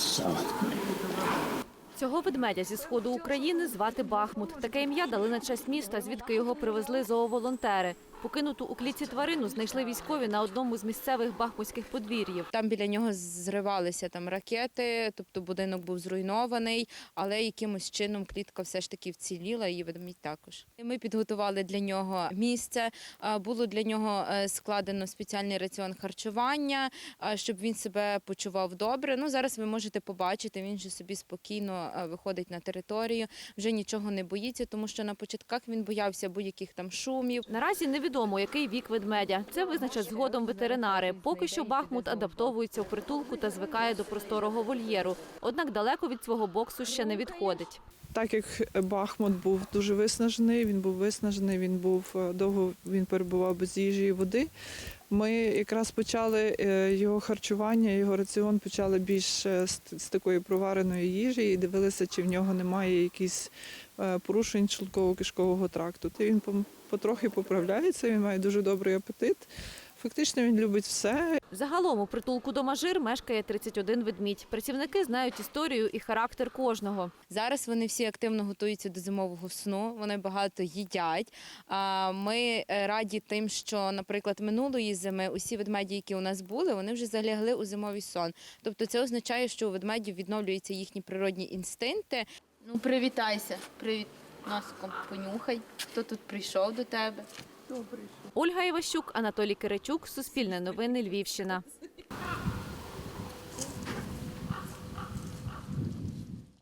So. Цього ведмедя зі сходу України звати Бахмут. Таке ім'я дали на честь міста, звідки його привезли зооволонтери. Покинуту у клітці тварину знайшли військові на одному з місцевих бахмутських подвір'їв. Там біля нього зривалися там ракети, тобто будинок був зруйнований, але якимось чином клітка все ж таки вціліла, і ведмідь також. Ми підготували для нього місце. Було для нього е, складено спеціальний раціон харчування, щоб він себе почував добре. Ну зараз ви можете побачити, він же собі спокійно е, виходить на територію, вже нічого не боїться, тому що на початках він боявся будь-яких там шумів. Наразі невідомо, який вік ведмедя. Це визначать згодом ветеринари. Поки що Бахмут адаптовується у притулку та звикає до просторого вольєру. Однак далеко від свого боксу ще не відходить. Так як Бахмут був дуже виснажений, він був виснажений, він був е, довго він перебував без їжі і води. Ми якраз почали е, його харчування, його раціон почали більш е, з, такої провареної їжі і дивилися, чи в нього немає якісь е, порушень шлунково-кишкового тракту. Та він потрохи поправляється, він має дуже добрий апетит. Фактично він любить все, Загалом у притулку Домажир мешкає 31 ведмідь. Працівники знають історію і характер кожного. Зараз вони всі активно готуються до зимового сну, вони багато їдять. А Ми е, раді тим, що, наприклад, минулої зими усі ведмеді, які у нас були, вони вже залягли у зимовий сон. Тобто це означає, що у ведмедів відновлюються їхні природні інстинкти. Ну, привітайся, привіт носиком понюхай. Хто тут прийшов до тебе? Ольга Іващук, Анатолій Киричук, Суспільне новини, Львівщина.